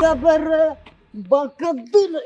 Gak ber... Bakal dulu.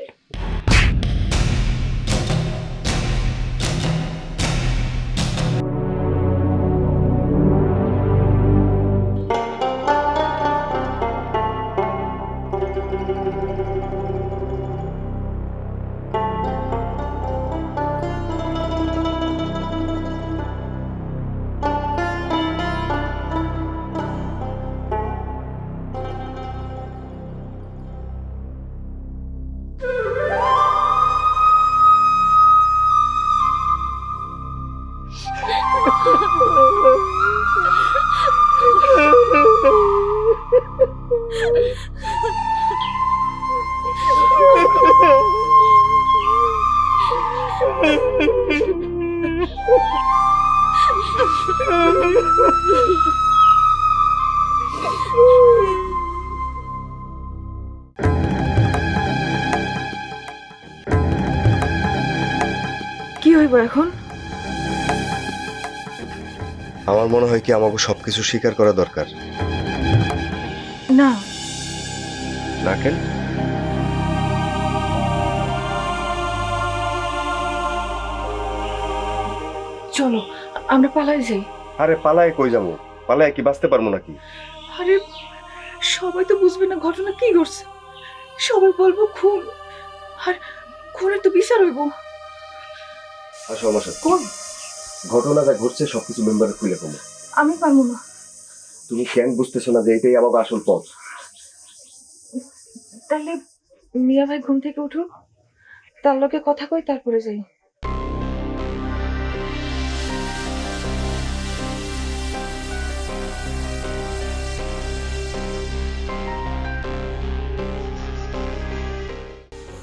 আমার মনে হয় কি আমাকে সবকিছু স্বীকার করা দরকার। না। না কেন? চলো আমরা পালাই যাই। আরে পালায় কই যাব? পালায় কি বাঁচতে পারব নাকি? আরে সবাই তো বুঝবে না ঘটনা কি ঘটছে। সবাই বলব খুন। আর খুনের তো বিচার হইব। আসো আমার সাথে। কোন ঘটনা যা ঘটছে সবকিছু মেম্বারে খুলে কমো আমি পারব না। তুমি কেন বুঝতেছো না যে এটাই আমার আসল পথ? তাহলে মিয়া ভাই ঘুম থেকে উঠো তার লোকে কথা কই তারপরে যাই।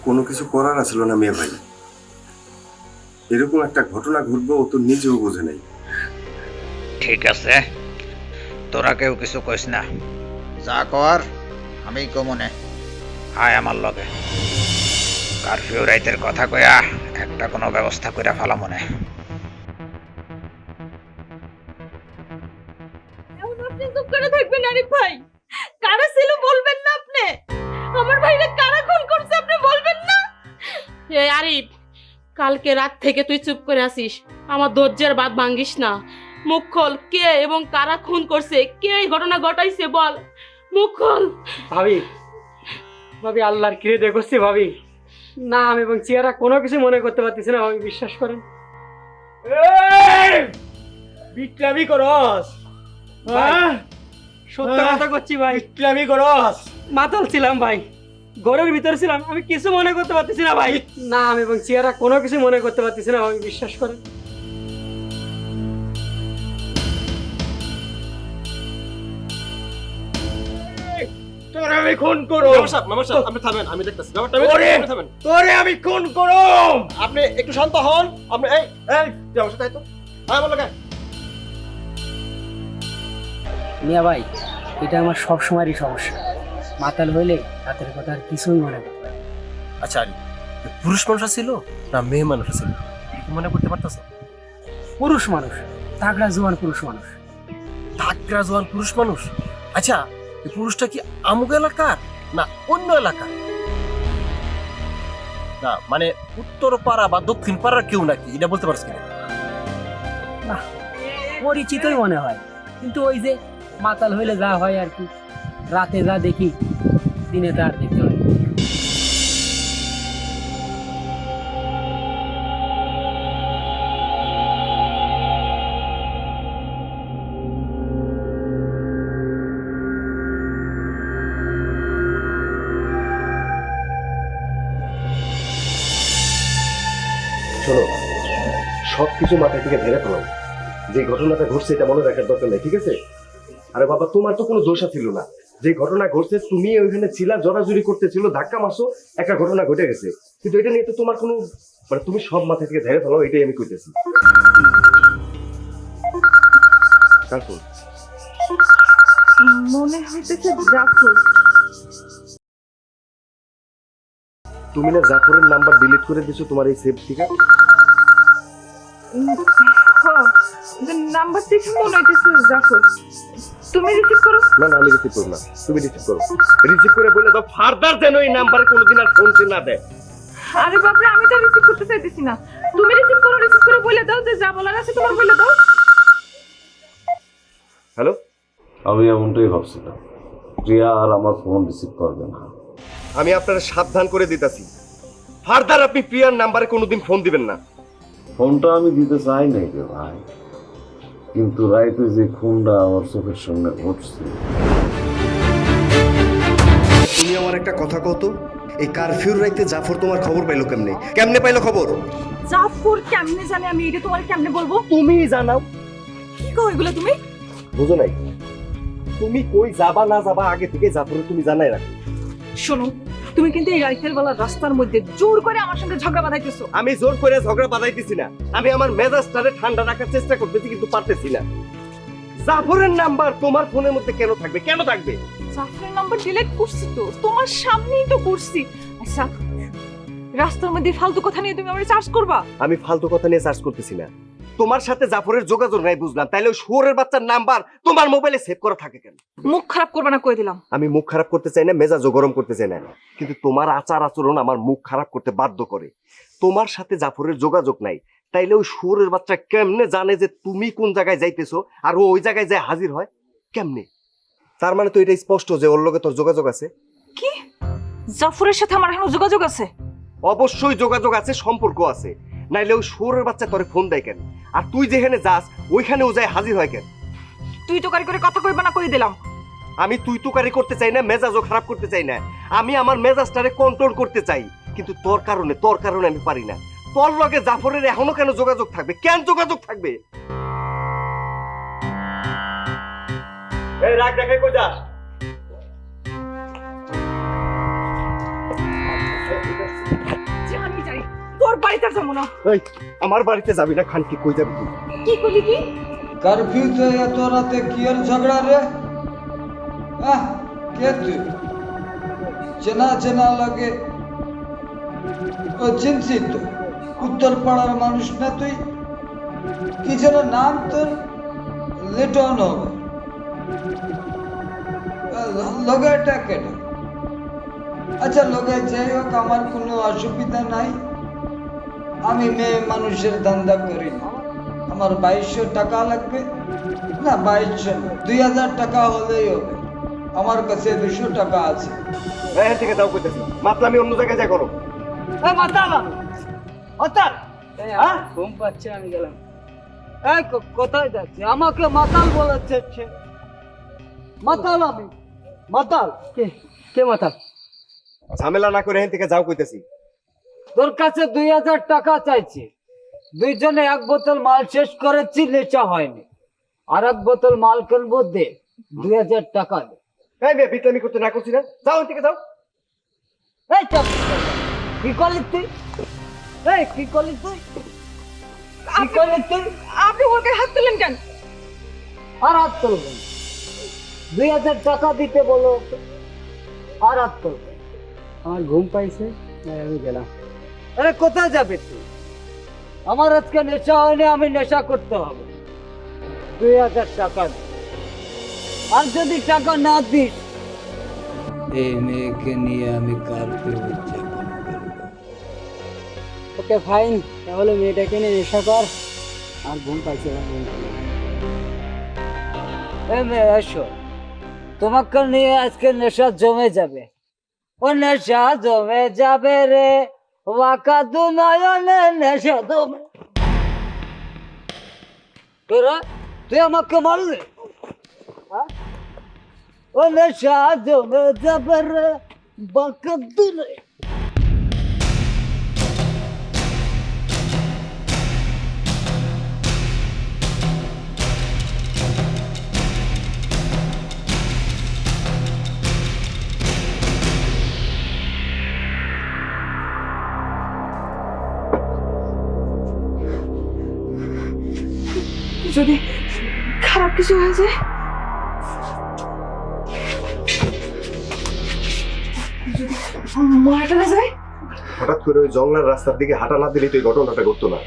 কোনো কিছু করার আসলো না মেয়ে ভাই। এরকম একটা ঘটনা ঘটবো ও তো নিজেও বোঝে নাই। ঠিক আছে। তোরা কেউ কিছু কইস না। যা কর আমি কমনে আয় আমার লগে। কারফিউ রাইতের কথা কয়া একটা কোনো ব্যবস্থা কইরা ফেলা মনে। আপনি চুপ করে থাকবেন আরিফ ভাই। কারা ছিল বলবেন না আপনি? আমার ভাইরা কারা খুন করছে আপনি বলবেন না? এই আরিফ কালকে রাত থেকে তুই চুপ করে আসিস আমার ধৈর্যের বাদ ভাঙ্গিস না। মুখ খোল কে এবং কারা খুন করছে কে এই ঘটনা ঘটাইছে বল। মুখ খোল। ভাবি ভাবি আল্লাহর কিরে দেখছি ভাবি। না আমি এবং চেহারা কোনো কিছু মনে করতে পারতেছি না আমি বিশ্বাস করেন। বিক্রামি করস। হ্যাঁ? সত্য কথা করছি ভাই। বিক্রামি করস। মাতাল ছিলাম ভাই। ঘরের ভিতরে ছিলাম আমি কিছু মনে করতে পারতেছি না ভাই। না আমি এবং চেহারা কোনো কিছু মনে করতে পারতেছি না আমি বিশ্বাস করেন। তোরে আমি খুন করো আপনি থামেন আমি দেখতেছি। ওরে! আপনি থামেন। তোরে আমি খুন করো আপনি একটু শান্ত হন আপনি এই এই তুই তো। হ্যাঁ বলো কে মিয়া ভাই এটা আমার সব সময়েরই সমস্যা। মাতাল হইলে রাতের কথা আর কিছুই মনে করতে পারি না। আচ্ছা পুরুষ মানুষ ছিল না মেয়ে মানুষ ছিল? মনে করতে পারতাছ? পুরুষ মানুষ তাগড়া জোয়ান পুরুষ মানুষ। ঢাকরা জোয়ান পুরুষ মানুষ? আচ্ছা এই পুরুষটা কি আমুক এলাকার না অন্য এলাকার? না মানে উত্তর পাড়া বা দক্ষিণ পাড়ার কেউ নাকি? এটা বলতে পারছ না পরিচিতই মনে হয়। কিন্তু ওই যে মাতাল হইলে যা হয় আর কি। রাতে যা দেখি, দিনে তা আর দেখতে হয় না। শোনো সবকিছু মাথায় থেকে ধরে ফেলো। যে ঘটনাটা ঘটছে, এটা মনে রাখার দরকার নেই, ঠিক আছে? আরে বাবা, তোমার তো কোনো দোষা ছিল না। যে ঘটনা ঘটছে তুমি ওইখানে ছিলা জড়াজড়ি করতেছিল ধাক্কা মাসো একটা ঘটনা ঘটে গেছে। কিন্তু এটা নিয়ে তো তোমার কোনো মানে তুমি সব মাথা থেকে ধরে ফেলো এটাই আমি কইতেছি। মনে হইতেছে জাফর। তুমি না জাফরের নাম্বার ডিলিট করে দিছো তোমার এই সেভ থেকে? নাম্বার দেখে মনে হইতেছে জাফর। তুমি রিসিভ করো। না না আমি রিসিভ করব না। তুমি রিসিভ করো। রিসিভ করে বলে দাও ফার্দার যেন এই নাম্বারে কোনোদিন আর ফোন না দেয়। আরে বাপরে আমি তো রিসিভ করতে চাইতেছি না। তুমি রিসিভ করো রিসিভ করে বলে দাও যে যা বলার আছে তোমার বলে দাও। হ্যালো আমি এমনটাই ভাবছিলাম প্রিয়া আর আমার ফোন রিসিভ করবে না। আমি আপনারা সাবধান করে দিতেছি। ফার্দার আপনি প্রিয়ার নাম্বারে কোনোদিন ফোন দিবেন না। ফোনটা আমি দিতে চাই নাই রে ভাই। কিন্তু রাইতে যে খুনটা আমার চোখের সামনে ঘটছে। তুমি আমার একটা কথা কত এই কারফিউর রাইতে জাফর তোমার খবর পাইলো কেমনে? কেমনে পাইলো খবর? জাফর কেমনে জানে আমি এটা তোমার কেমনে বলব? তুমি জানাও। কি কও এগুলো তুমি? বুঝো নাই? তুমি কই যাবা না যাবা আগে থেকে জাফর তুমি জানাই রাখো। শোনো তুমি কিন্তু এই বেলা রাস্তার মধ্যে জোর করে আমার সঙ্গে ঝগড়া বাঁধাইতেছো। আমি জোর করে ঝগড়া বাঁধাইতেছি না। আমি আমার মেজাজটারে ঠান্ডা রাখার চেষ্টা করতেছি কিন্তু পারতেছি না। জাফরের নাম্বার তোমার ফোনের মধ্যে কেন থাকবে? কেন থাকবে? জাফরের নাম্বার ডিলিট করছি তো তোমার সামনেই তো করছি। আচ্ছা রাস্তার মধ্যে ফালতু কথা নিয়ে তুমি আমার চার্জ করবা? আমি ফালতু কথা নিয়ে সার্চ করতেছি না। তোমার সাথে জাফরের যোগাযোগ নাই বুঝলাম। তাইলে ওই শুয়োরের বাচ্চার নাম্বার তোমার মোবাইলে সেভ করা থাকে কেন? মুখ খারাপ করবে না কই দিলাম। আমি মুখ খারাপ করতে চাই না মেজাজও গরম করতে চাই না। কিন্তু তোমার আচার আচরণ আমার মুখ খারাপ করতে বাধ্য করে। তোমার সাথে জাফরের যোগাযোগ নাই। তাইলে ওই শুয়োরের বাচ্চা কেমনে জানে যে তুমি কোন জায়গায় যাইতেছো আর ও ওই জায়গায় যায় হাজির হয়? কেমনে? তার মানে তো এটা স্পষ্ট যে ওর লগে তোর যোগাযোগ আছে? কি? জাফরের সাথে আমার এখনও যোগাযোগ আছে? অবশ্যই যোগাযোগ আছে সম্পর্ক আছে। নাইলে ওই শুয়োরের বাচ্চা তোরে ফোন দেয় কেন? আর তুই যেখানে যাস ওইখানে ও যায় হাজির হয় কেন? তুই তো কারি করে কথা কইবা না কই দিলাম? আমি তুই তুকারি করতে চাই না মেজাজও খারাপ করতে চাই না। আমি আমার মেজাজটারে কন্ট্রোল করতে চাই। কিন্তু তোর কারণে তোর কারণে আমি পারি না। তোর লগে জাফরের এখনও কেন যোগাযোগ থাকবে? কেন যোগাযোগ থাকবে? এই রাগ দেখাই কই যা জানি যাই তোর বাড়িতে যাব না। এই আমার বাড়িতে যাবি না খানকি কই যাবি তুই? কি করলি তুই? কারফিউতে এত রাতে কি এর ঝগড়া রে? আহ কে তুই? চেনা চেনা লাগে। ও চিনছি তো উত্তর পাড়ার মানুষ না তুই? কি যেন নাম তোর? লিটন হবে লগেটা কেন আচ্ছা লগে যাই হোক আমার কোনো অসুবিধা নাই। আমি মেয়ে মানুষের ধান্দা করি। না আমার বাইশশো টাকা লাগবে। না বাইশশো দুই হাজার টাকা হলেই হবে। আমার কাছে দুশো টাকা আছে। এখান থেকে যাও কইতেছি মাতলা আমি অন্য জায়গায় যাই করো। মাতাল! মাতাল! হ্যাঁ? ঘুম পাচ্ছে আমি গেলাম। এই কোথায় যাচ্ছে? আমাকে মাতাল বলেছে সে। মাতাল আমি। মাতাল। কে কে মাতাল? ঝামেলা না করে এখান থেকে যাও কইতেছি। তোর কাছে দুই হাজার টাকা চাইছি। দুইজনে এক বোতল মাল শেষ করেছি নেশা হয়নি। আর এক বোতল মাল কিনবো দে দুই হাজার টাকা দে। এই মেয়ে বিটলামি করতে না করছি না। যাও থেকে যাও। এই চাপ। কি করলি তুই? এই কি করলি তুই? কি করলি তুই? আপনি ওর গায়ে হাত তুললেন কেন? আর হাত তুলবে দুই হাজার টাকা দিতে বলো। আর হাত তুলবে আমার ঘুম পাইছে আমি গেলাম। আরে কোথায় যাবে তুই? আমার আজকে নেশা হয়নি আমি নেশা করতে হবে। দুই হাজার টাকা আর যদি টাকা না দিস? এই মেয়েকে নিয়ে আমি কার্পে উদযাপন করব। ওকে ফাইন তাহলে মেয়েটাকে নিয়ে নেশা কর। আর ঘুম পাইছে ঘুম এ মেয়ে এসো তোমাকে নিয়ে আজকে নেশা জমে যাবে। ও নেশা জমে যাবে রে। ওয়াকা দু নয়নে নেশা জমে তোরা তুই আমাকে মারলি হ্যাঁ? ও নেশা যদি খারাপ কিছু হয়ে যায়? যদি মারা যায়? হঠাৎ করে ওই জঙ্গলার রাস্তার দিকে হাঁটা না দিলে তো এই ঘটনাটা ঘটতো না।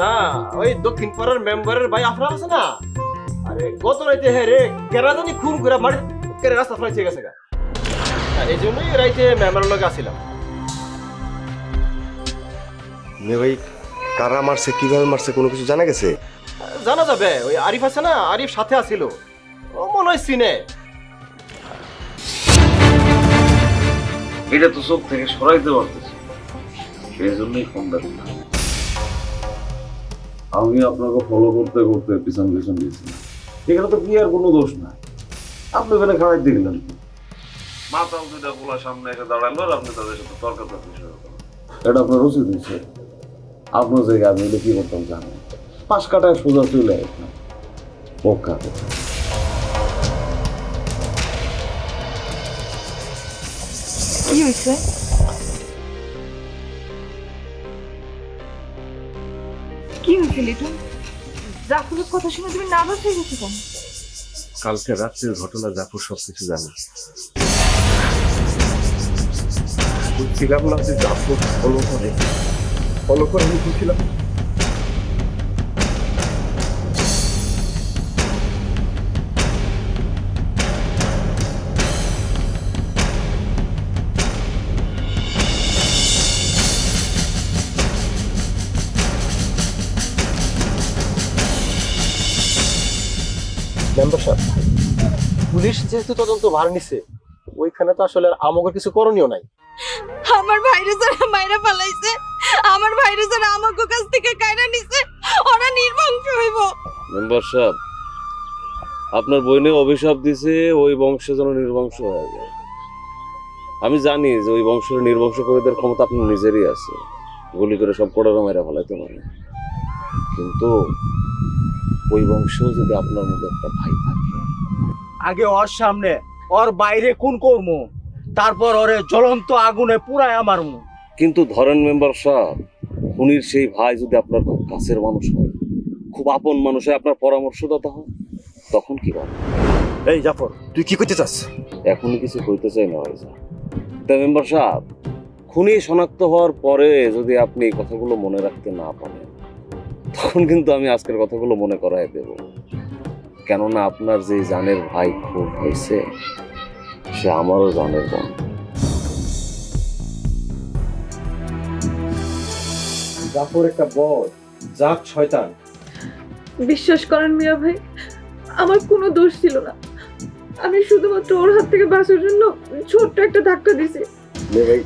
না ওই দক্ষিণ পাড়ার মেম্বারের ভাই আফরা আছে না? আরে গত রাইতে হ্যাঁ রে কেরা জানি খুন করে মারি কেরে রাস্তা ফেলাইছে গেছে গা। আর এই জন্যই রাইতে মেম্বারের লগে আসিলাম। মেয়ে ভাই কারা মারছে কীভাবে মারছে কোনো কিছু জানা গেছে? জানা যাবে ওই আরিফ আছে না আরিফ সাথে আছিল ও মনে হয় সিনে। এটা তো চোখ থেকে সরাইতে পারতেছি। সেই জন্যই ফোনটা দিলাম আমি আপনাকে ফলো করতে করতে পিছন পিছন দিয়েছি এখানে তো বিয়ার কোনো দোষ নাই। আপনি ওখানে খাওয়াই দেখলেন মাতাল দুটা পোলা সামনে এসে দাঁড়াল আর আপনি তাদের সাথে তর্কাতর্কি শুরু করলেন। এটা আপনার উচিত হয়েছে। আপনার জায়গায় আমি এটা কি করতাম জানেন পাঁচ কাটায় সোজা চলে আসলাম। পক্কা কথা কি হয়েছে? কি হয়েছে, লিটন? জাফরের কথা শুনে তুমি নার্ভাস হয়ে গেছো কেন? কালকে রাত্রের ঘটনা জাফর সবকিছু জানে। বুঝছিলাম না যে জাফর ফলো করে। ফলো করে আমি বলছিলাম মেম্বার সাহেব পুলিশ যেহেতু তদন্ত ভার নিছে ওইখানে তো আসলে আর আমাকে কিছু করণীয় নাই। আমার ভাইরে যারা মাইরা পালাইছে আমার ভাইরে যারা আমাকে কাছ থেকে কাইরা নিছে ওরা নির্বংশ হইব। মেম্বার সাহেব আপনার বইনে অভিশাপ দিছে ওই বংশ যেন নির্বংশ হয়ে যায়। আমি জানি যে ওই বংশের নির্বংশ করে দেওয়ার ক্ষমতা আপনার নিজেরই আছে। গুলি করে সব কোড়ারও মেরা ফেলাইতে পারে। কিন্তু ওই বংশেও যদি আপনার মধ্যে একটা ভাই থাকে। আগে ওর সামনে ওর বাইরে কোন কর্ম তারপর ওরে জ্বলন্ত আগুনে পুরায় আমার মুখ কিন্তু ধরেন মেম্বার সাহেব খুনির সেই ভাই যদি আপনার খুব কাছের মানুষ হয় খুব আপন মানুষ হয় আপনার পরামর্শদাতা হয় তখন কি হবে? এই জাফর তুই কি করতে চাস? এখনই কিছু কইতে চাই না ভাইজা তা মেম্বার সাহেব খুনি শনাক্ত হওয়ার পরে যদি আপনি এই কথাগুলো মনে রাখতে না পারেন তখন কিন্তু আমি আজকের কথাগুলো মনে করাই দেব। কেননা আপনার যে জানের ভাই খুব হয়েছে সে আমারও জানের বোন। জাফর একটা বদ জাত শয়তান। বিশ্বাস করেন মিয়া ভাই আমার কোনো দোষ ছিল না। আমি শুধুমাত্র ওর হাত থেকে বাঁচার জন্য ছোট্ট একটা ধাক্কা দিছি মেয়ে ভাই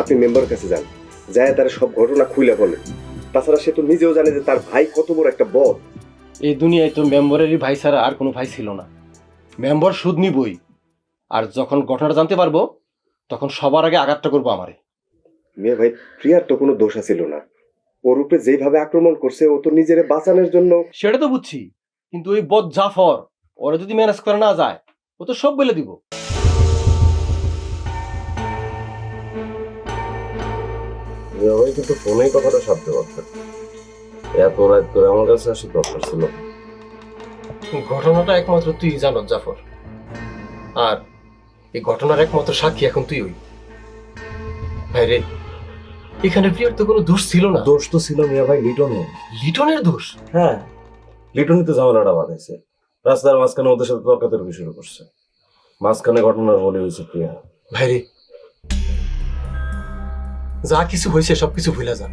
আপনি মেম্বার কাছে যান। যায় তারা সব ঘটনা খুলে বলে তাছাড়া সে তো নিজেও জানে যে তার ভাই কত বড় একটা বদ এই দুনিয়ায় তো মেম্বারেরই ভাই ছাড়া আর কোনো ভাই ছিল না। মেম্বার সুদ নিবই। আর যখন ঘটনাটা জানতে পারব তখন সবার আগে আঘাতটা করব আমারে। মেয়ে ভাই প্রিয়ার তো কোনো দোষ ছিল না। ওর উপরে যেভাবে আক্রমণ করছে ও তো নিজের বাঁচানোর জন্য সেটা তো বুঝছি কিন্তু ওই বদ জাফর ওরা যদি ম্যানেজ করে না যায় ও তো সব বলে দিব। ওই কিন্তু ফোনেই কথাটা সারতে পারতেন। এত রাত করে আমার কাছে আসি দরকার ছিল। ঘটনাটা একমাত্র তুই জানো জাফর। আর এই ঘটনার একমাত্র সাক্ষী এখন তুই ওই ভাই রে এখানে প্রিয়ার তো কোনো দোষ ছিল না। দোষ তো ছিল মিয়া ভাই লিটনে লিটনের দোষ? হ্যাঁ লিটনই তো ঝামেলাটা বাঁধাইছে রাস্তার মাঝখানে ওদের সাথে তর্কাতর্কি শুরু করছে। মাঝখানে ঘটনার বলে হয়েছে প্রিয়া। ভাই রে যা কিছু হয়েছে সব কিছু ভুলে যা।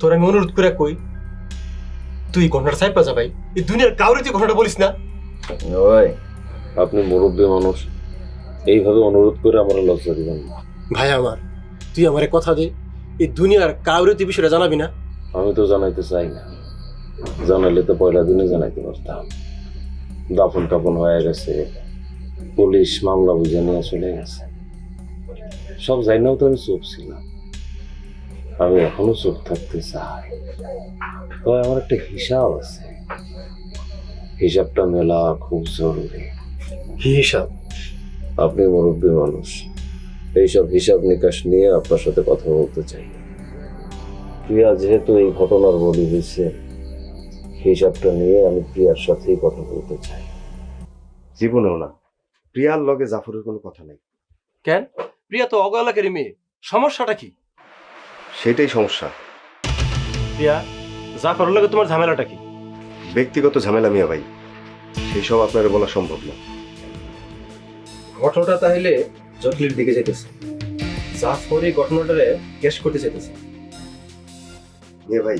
তোর আমি অনুরোধ করে কই তুই ঘটনাটা চাইপা যা ভাই। এই দুনিয়ার কাউরে তুই ঘটনাটা বলিস না। ভাই আপনি মুরব্বী মানুষ এইভাবে অনুরোধ করে আমার লজ্জা দিবেন না। ভাই আমার তুই আমারে কথা দে এই দুনিয়ার কাউরে তুই বিষয়টা জানাবি না। আমি তো জানাইতে চাই না। জানাইলে তো পয়লা দিনে জানাইতে পারতাম। দাফন টাফন হয়ে গেছে পুলিশ মামলা বুঝে নিয়ে চলে গেছে। সব জানাও তো আমি চুপ ছিলাম। আমি এখনও চুপ থাকতে চাই। তবে আমার একটা হিসাব আছে। হিসাবটা মেলা খুব জরুরি। কি হিসাব? আপনি মুরব্বী মানুষ। এইসব হিসাব নিকাশ নিয়ে আপনার সাথে কথা বলতে চাই। প্রিয়া যেহেতু এই ঘটনার বলি হয়েছে হিসাবটা নিয়ে আমি প্রিয়ার সাথেই কথা বলতে চাই। জীবনেও না। প্রিয়ার লগে জাফরের কোনো কথা নাই। কেন? প্রিয়া তো অগলাকের মেয়ে। সমস্যাটা কি? সেটাই সমস্যা। প্রিয়া জাফরের লগে তোমার ঝামেলাটা কি? ব্যক্তিগত ঝামেলা মিয়া ভাই সেই সব আপনার বলা সম্ভব না। ঘটনাটা তাহলে জটিলের দিকে যেতেছে। জাফর এই ঘটনাটারে কেস করতে যেতেছে। মিয়া ভাই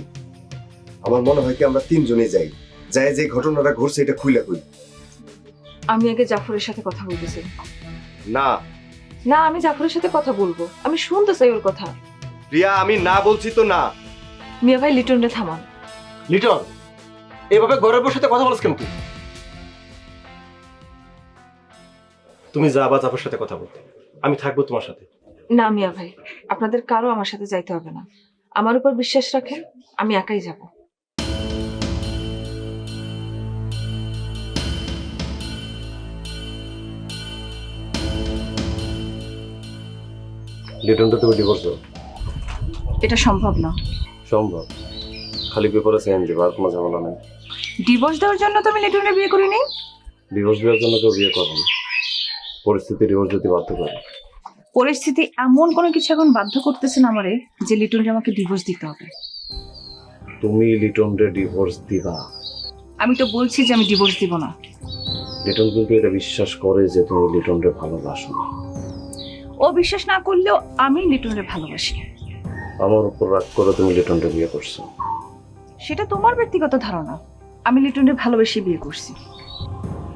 আমার মনে হয় কি আমরা তিনজনে যাই। যাই যে ঘটনাটা ঘটছে এটা খুইলা কই আমি আগে জাফরের সাথে কথা বলতেছি। না না আমি জাফরের সাথে কথা বলব। আমি শুনতে চাই ওর কথা। রিয়া আমি না বলছি তো না। মিয়া ভাই লিটনরে থামান। লিটন এভাবে ঘরের বসে কথা বলছ কেন তুই? তুমি যা বা জাফরের সাথে কথা বলতে। আমি থাকব তোমার সাথে। না মিয়া ভাই আপনাদের কারও আমার সাথে যাইতে হবে না। আমার উপর বিশ্বাস রাখেন আমি একাই যাব। লিটনটা তুমি ডিভোর্স এটা সম্ভব না। সম্ভব। খালি পেপারে সাইন দিবা আর কোনো ঝামেলা নেই। ডিভোর্স দেওয়ার জন্য তো আমি লিটনের বিয়ে করিনি? ডিভোর্স দেওয়ার জন্য কেউ বিয়ে করে না। পরিস্থিতি ডিভোর্স দিতে বাধ্য করে। পরিস্থিতি এমন কোনো কিছু এখন বাধ্য করতেছে না আমারে যে লিটনকে আমাকে ডিভোর্স দিতে হবে। তুমি লিটনরে ডিভোর্স দিবা। আমি তো বলছি যে আমি ডিভোর্স দিব না। লিটন কিন্তু এটা বিশ্বাস করে যে তুমি লিটনরে ভালোবাসো না। ও বিশ্বাস না করলেও আমি লিটনরে ভালোবাসি। আমার উপর রাগ করে তুমি লিটনরে বিয়ে করছ। সেটা তোমার ব্যক্তিগত ধারণা। আমি লিটনরে ভালোবেসে বিয়ে করছি।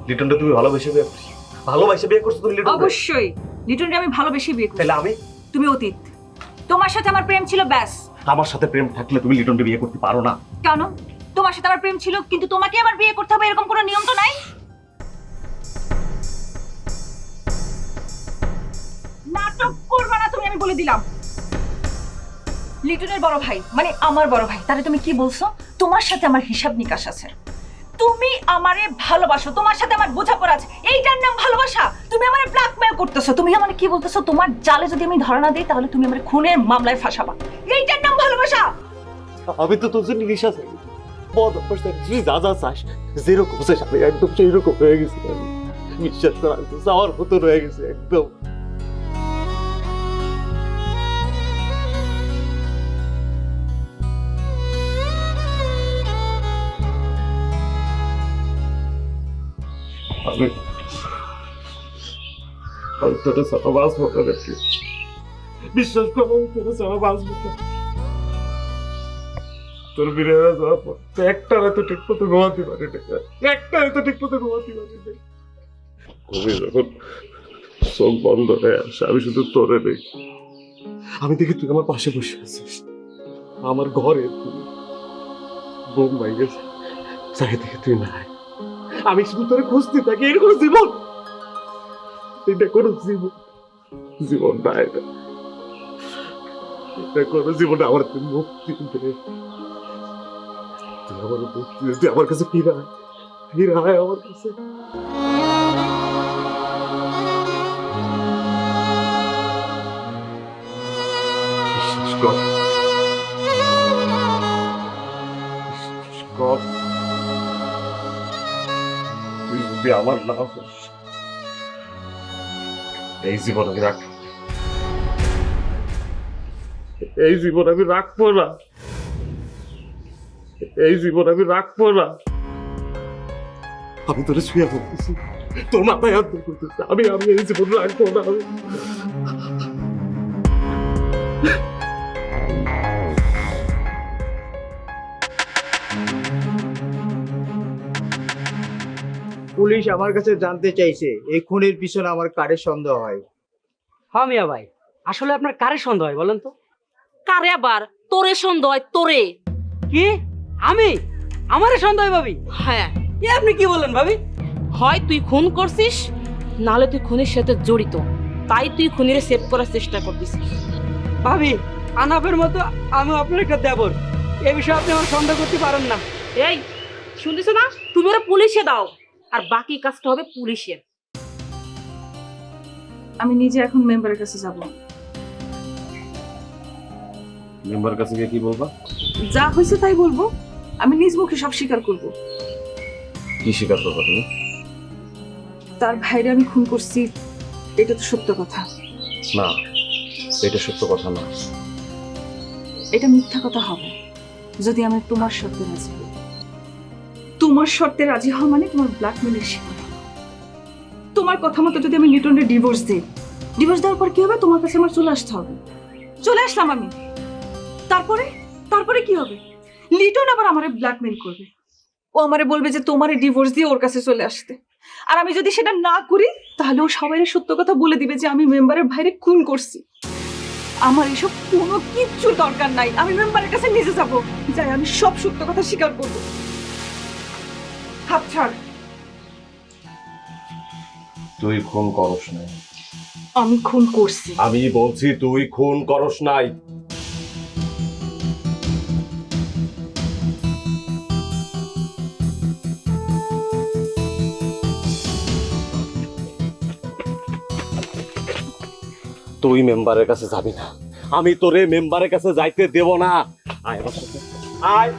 লিটনটা তুমি ভালোবেসে বিয়ে করছ? ভালোবাসে বিয়ে করছ তুমি লিটন অবশ্যই। লিটনরে আমি ভালোবেসে বিয়ে করছি। তাহলে আমি? তুমি অতীত। তোমার সাথে আমার প্রেম ছিল ব্যাস। আমার সাথে প্রেম থাকলে তুমি লিটনকে বিয়ে করতে পারো না। কেন? তোমার সাথে আমার প্রেম ছিল কিন্তু তোমাকে আমার বিয়ে করতে হবে এরকম কোনো নিয়ম তো নাই? নাটক করবে না তুমি, আমি বলে দিলাম। লিটনের বড় ভাই মানে আমার বড় ভাই তাহলে তুমি কি বলছো? তোমার সাথে আমার হিসাব নিকাশ আছে। তুমি আমারে ভালোবাসো, তোমার সাথে আমার বোঝাপড়া আছে। এইটার নাম ভালোবাসা। তুমি আমারে ব্ল্যাকমেল করতেছো। তুমি আমারে কি বলতেছো? তোমার জালে যদি আমি ধরা না দিই, তাহলে তুমি আমার খুনের মামলায় ফাঁসাবা। এইটার নাম ভালোবাসা! আমি তো তোর জন্য বিশ্বাস করি বদ অবস্থা। তুই যা যা চাস, যেরকম চাস, আমি একদম সেই রকম হয়ে গেছি। আমি বিশ্বাস করা আমি তো যাওয়ার মতো রয়ে গেছে, একদম। আমি। বিশ্বাস করো তোর বিরে যাওয়ার পর একটা রাত ঠিক মতো ঘুমাতে পারে একটা রাত ঠিক মতো ঘুমাতে পারে ঘুমিয়ে যখন চোখ বন্ধ হয়ে আসে, আমি শুধু তোরে দেখি। আমি দেখি তুই আমার পাশে বসে আছিস। আমার ঘরে তুই বোম চাই দেখে তুই নাই আমি শুধু তোরে খুঁজতে থাকি এর কোনো জীবন। এটা কোনো জীবন। জীবন না এটা। এটা কোনো জীবন আমার তুই মুক্তি দে। তুই আমার মুক্তি দে আমার কাছে ফিরে ফিরে আমার কাছে। বিশ্বাস তুই আমার না। এই জীবন আমি রাখ এই জীবন আমি রাখব না। এই জীবন আমি রাখব না। আমি তোরে শুয়ে বলতেছি তোর মাথায় আমি আমি এই জীবন রাখব না। পুলিশ আমার কাছে জানতে চাইছে এই খুনের পিছনে আমার কারের সন্দেহ হয়। হ্যাঁ মিয়া ভাই আসলে আপনার কারে সন্দেহ হয় বলেন তো? কারে আবার? তোরে সন্দেহ হয় তোরে। কি? আমি? আমারে সন্দেহ হয় ভাবি? হ্যাঁ। এ আপনি কি বলেন ভাবি? হয় তুই খুন করছিস নাহলে তুই খুনের সাথে জড়িত। তাই তুই খুনিরে সেভ করার চেষ্টা করতেছিস ভাবি আনাফের মতো আমি আপনার একটা দেবর। এ বিষয়ে আপনি আমার সন্দেহ করতে পারেন না। এই শুনতেছ না? তুমি ওরা পুলিশে দাও। আর বাকি কাজটা হবে পুলিশের। আমি নিজে এখন মেম্বারের কাছে যাব। মেম্বার কাছে গিয়ে কি বলবা? যা হয়েছে তাই বলব। আমি নিজ মুখে সব স্বীকার করব। কি স্বীকার করবা তুমি? তার ভাইরে আমি খুন করছি এটা তো সত্য কথা। না এটা সত্য কথা না। এটা মিথ্যা কথা হবে যদি আমি তোমার শর্তে রাজি হই। তোমার শর্তে রাজি হওয়া মানে তোমার ব্ল্যাকমেলের শিকার। তোমার কথা মতো যদি আমি লিটনকে ডিভোর্স দিই ডিভোর্স দেওয়ার পর কি হবে? তোমার কাছে আমার চলে আসতে হবে। চলে আসলাম আমি। তারপরে? তারপরে কি হবে? লিটন আবার আমারে ব্ল্যাকমেল করবে। ও আমারে বলবে যে তোমারে ডিভোর্স দিয়ে ওর কাছে চলে আসতে। আর আমি যদি সেটা না করি, তাহলে ও সবাই সত্য কথা বলে দিবে যে আমি মেম্বারের ভাইরে খুন করছি। আমার এসব কোনো কিচ্ছু দরকার নাই। আমি মেম্বারের কাছে নিজে যাব। যাই, আমি সব সত্য কথা স্বীকার করব। হাত ছাড়। তুই খুন করস নাই। আমি খুন করছি। আমি বলছি তুই খুন করস নাই। তুই মেম্বারের কাছে যাবি না। আমি তোরে মেম্বারের কাছে যাইতে দেব না। আয় আমার সাথে। আয়।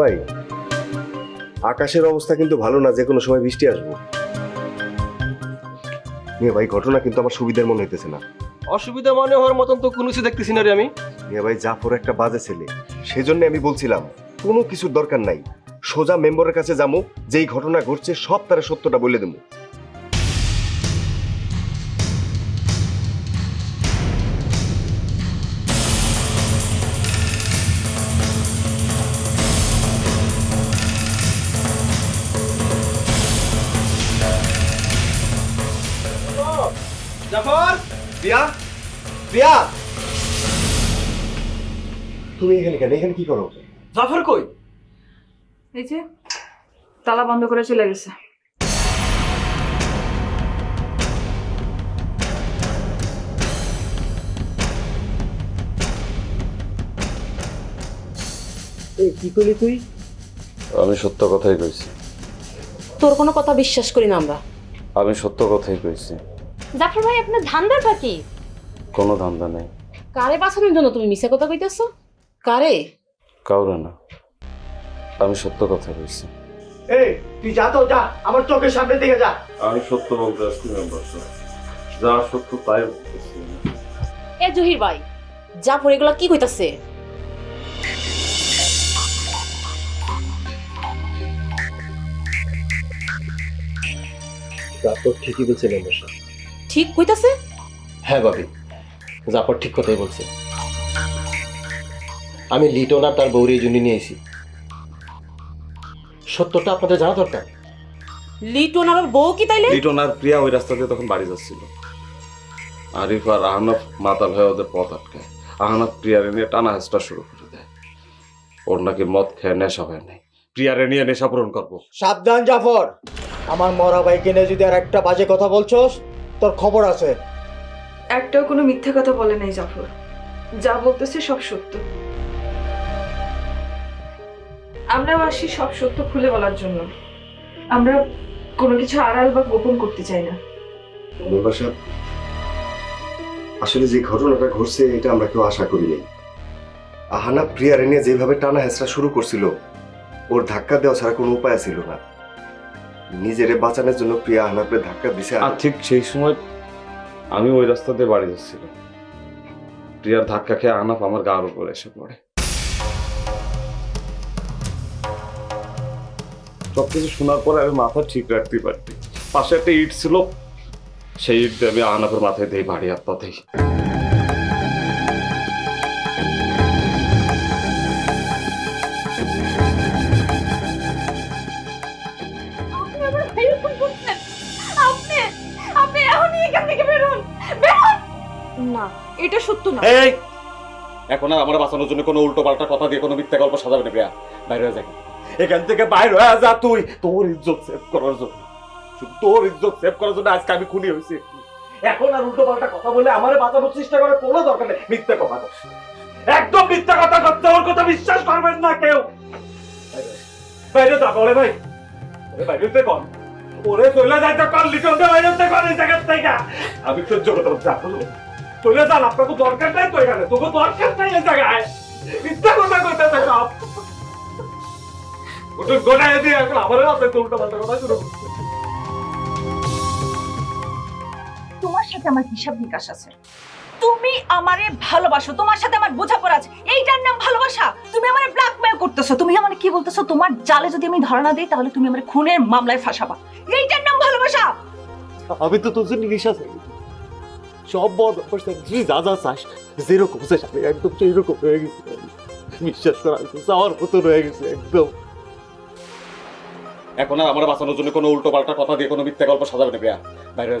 ভাই আকাশের অবস্থা কিন্তু ভালো না যে কোনো সময় বৃষ্টি আসব। মিয়া ভাই ঘটনা কিন্তু আমার সুবিধার মনে হইতেছে না। অসুবিধা মনে হওয়ার মতন তো কোনো কিছু দেখতেছি না রে আমি। মিয়া ভাই জাফর একটা বাজে ছেলে। সেজন্য আমি বলছিলাম কোনো কিছুর দরকার নাই। সোজা মেম্বারের কাছে যাব যেই ঘটনা ঘটছে সব তারা সত্যটা বলে দেবো প্রিয়া প্রিয়া তুমি এখানে কেন? এখানে কি করো? জাফর কই? এই যে তালা বন্ধ করে চলে গেছে। এই কি করলি তুই? আমি সত্য কথাই কইছি। তোর কোনো কথা বিশ্বাস করি না আমরা। আমি সত্য কথাই কইছি। জাফর ভাই আপনার ধান্দাটা কি? কোনো ধান্দা নেই। কারে বাঁচানোর জন্য তুমি মিশা কথা কইতেছো? কারে? কাউরে না। আমি সত্য কথা কইছি। এই তুই যা তো যা। আমার চোখের সামনে দিকে যা। আমি সত্য বলতে আসছি মেম্বার যা সত্য তাই বলতেছি। এ জহির ভাই জাফর এগুলা কি কইতাছে? জাফর ঠিকই বলছে মেম্বার ঠিক কইতাছে? হ্যাঁ বাবি জাফর ঠিক কথাই বলছে। আমি লিটন আর তার বউরে এই জন্য নিয়ে এসেছি সত্যটা আপনাদের জানা দরকার? লিটন আর ওর বউ কি তাইলে? লিটন আর প্রিয়া ওই রাস্তা দিয়ে তখন বাড়ি যাচ্ছিল। আরিফ আর আহনাফ মাতাল হয়ে ওদের পথ আটকায়। আহনাফ প্রিয়ারে নিয়ে টানা হেসটা শুরু করে দেয়। ওর নাকি মদ খেয়ে নেশা হয় নাই। প্রিয়ারে নিয়ে নেশা পূরণ করব। সাবধান জাফর। আমার মরা ভাইকে নিয়ে যদি আর একটা বাজে কথা বলছস তোর খবর আছে। একটাও কোনো মিথ্যা কথা বলে নাই জাফর। যা বলতেছে সব সত্য। আমরাও আসি সব সত্য খুলে বলার জন্য। আমরা কোনো কিছু আড়াল বা গোপন করতে চাই না। বাসা আসলে যে ঘটনাটা ঘটছে এটা আমরা কেউ আশা করিনি আহানা প্রিয়ারে নিয়ে যেভাবে টানা হেঁচড়া শুরু করছিল ওর ধাক্কা দেওয়া ছাড়া কোনো উপায় ছিল না। নিজেরে বাঁচানোর জন্য প্রিয়া আহানাকে ধাক্কা দিছে আর ঠিক সেই সময় আমি ওই রাস্তা দিয়ে বাড়ি যাচ্ছিলাম। প্রিয়ার ধাক্কা খেয়ে আনাফ আমার গার উপরে এসে পড়ে। সবকিছু শোনার পরে আমি মাথা ঠিক রাখতে পারতি পাশে একটা ইট ছিল, সেই ইট আমি আনাফের মাথায় দিই বাড়ি পথেই না, এটা সত্য না। এই এখন আর আমার বাঁচানোর জন্য কোনো উল্টো পাল্টা কথা দিয়ে কোনো মিথ্যা গল্প সাজাবে না, প্রিয়া। বাইরে হয়ে যা এখান থেকে। বাইরে হয়ে যা তুই। তোর ইজ্জত সেভ করার জন্য। শুধু তোর ইজ্জত সেভ করার জন্য আজকে আমি খুনি হয়েছি। এখন আর উল্টো পাল্টা কথা বলে আমারে বাঁচানোর চেষ্টা করার কোনো দরকার নেই। মিথ্যা কথা একদম মিথ্যা কথা করতে ওর কথা বিশ্বাস করবেন না কেউ। বাইরে- যা, বলে ভাই। বাইরে কর। ওরে চলে যাইতে কর, লিটন বাইরে কর এই জায়গা থেকে। আমি সহ্য করতে পারছি? চলে যান আপনার তো দরকার নাই তো এখানে। তোকে দরকার নাই এই জায়গায়। মিথ্যা কথা কইতে থাকো ওটা গোটায় দিয়ে এখন আমারও আপনার উল্টো পাল্টা কথা শুরু তোমার সাথে আমার হিসাব নিকাশ আছে। তুমি আমারে ভালোবাসো তোমার সাথে আমার বোঝাপড়া আছে। এইটার নাম ভালোবাসা। তুমি আমারে ব্ল্যাকমেল করতেছো। তুমি আমারে কি বলতেছো? তোমার জালে যদি আমি ধরা না দিই তাহলে তুমি আমার খুনের মামলায় ফাঁসাবা। এইটার নাম ভালোবাসা। আমি তো তোর জন্য বিশ্বাস সব যা যা, চাস। যেরকম চাস, আমি একদম হয়ে গেছি। বিশ্বাস করা গেছে, একদম। এখন আর আমার বাঁচানোর জন্য কোনো উল্টো পাল্টা কথা দিয়ে কোনো মিথ্যা গল্প সাজাবে না প্রিয়া বাইরে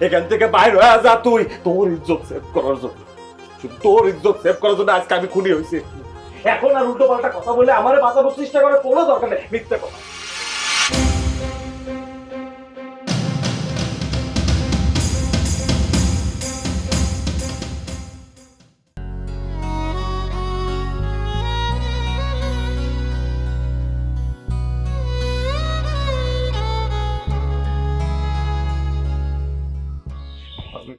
এখান। থেকে বাইরে হয়ে যা তুই। তোর ইজ্জত সেভ করার জন্য। তোর ইজ্জত সেভ করার জন্য আজকে আমি খুনি হয়েছি। এখন আর উল্টো পাল্টা কথা বলে আমার বাঁচানোর চেষ্টা করার কোনো দরকার নেই। মিথ্যা কথা।